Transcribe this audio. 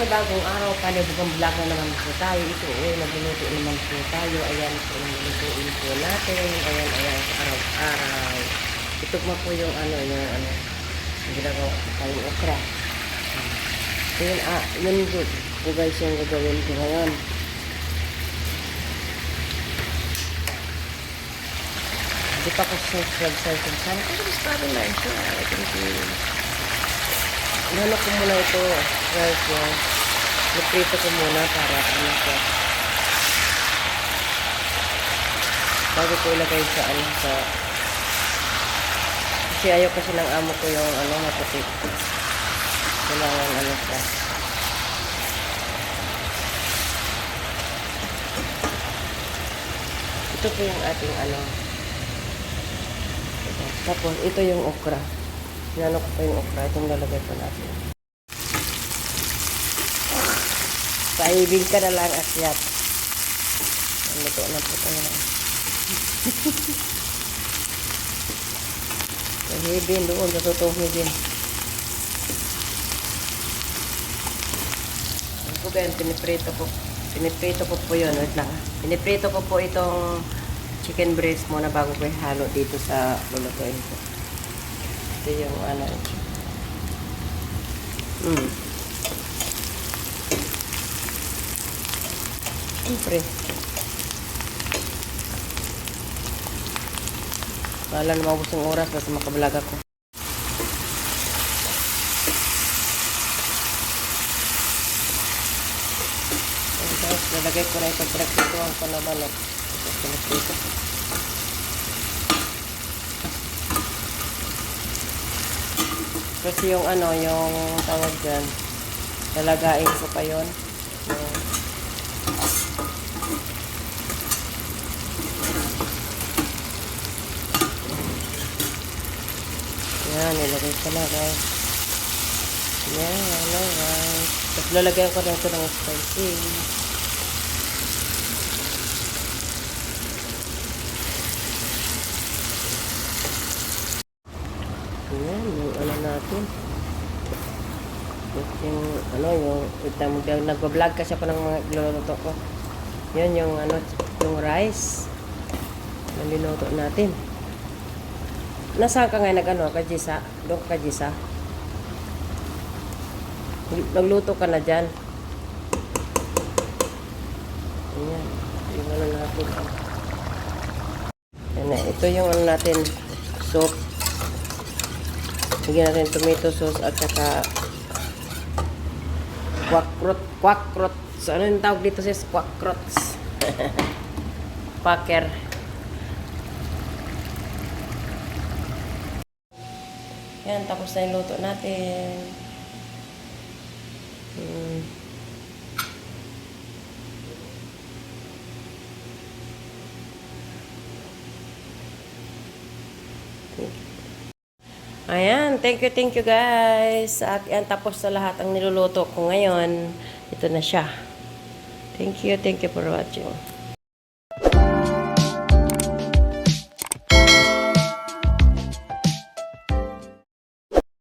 panibagong araw, panibagong vlog na naman po tayo. Ito, eh, nagluluto naman po tayo. Ayan po, naglulutuin po natin. Ayan, ayan, araw-araw. Ito po po yung ano, yung ano, ginagawa ko tayong okra. Yun, ah, yun po guys yung gagawin ko ngayon. Hindi pa ko subscribe sa akin. Sana ko subscribe na ito. I think you Ano ko muna ito, guys, yung niprito ko muna para ano siya. Bago ko ilagay sa ano sa kasi ayaw kasi ng amo ko yung ano maputi. Kailangan ano siya. Ito po yung ating ano. Tapos ito yung okra. Sinano ko pa yung okra. Itong lalagay ko natin. Paibig ka na lang akyat. Luto na po tayo na. Hibin doon sa totoong hibin. Ang ko ba yun, piniprito ko. Piniprito ko po yun. Wait lang. ah. Piniprito ko po itong chicken breast muna bago ko ihalo dito sa lulutuin ko. Ito yung ano. Hmm. Siyempre. Wala na maubos yung oras basta makabalag ako. Guys, lalagay ko na itong pinagpituan ko na manok. Ito, pinagpito Kasi yung ano, yung tawag dyan, lalagain ko pa yun. Yung, Yan, nilagay ko na guys. Yan, guys. Tapos lalagyan ko na ito ng spicy. Yan, yung ano natin. Yung ano, yung ito, mag- nagbablog kasi ako ng mga iluluto ko. Yan yung ano, yung rice. Na niluto natin. Nasaan ka ngayon nag-ano, ka Jisa? Doon ka Jisa? Nagluto ka na dyan. Ayan. Yung ano natin. Ayan na. Ito yung ano natin, soup. Bigyan natin tomato sauce at saka quackrot. Quackrot. So, ano yung tawag dito sis? Quackrots. Packer. Yan, tapos na yung luto natin. Hmm. Ayan, thank you, thank you guys. At yan, tapos sa lahat ang niluluto ko ngayon. Ito na siya. Thank you, thank you for watching.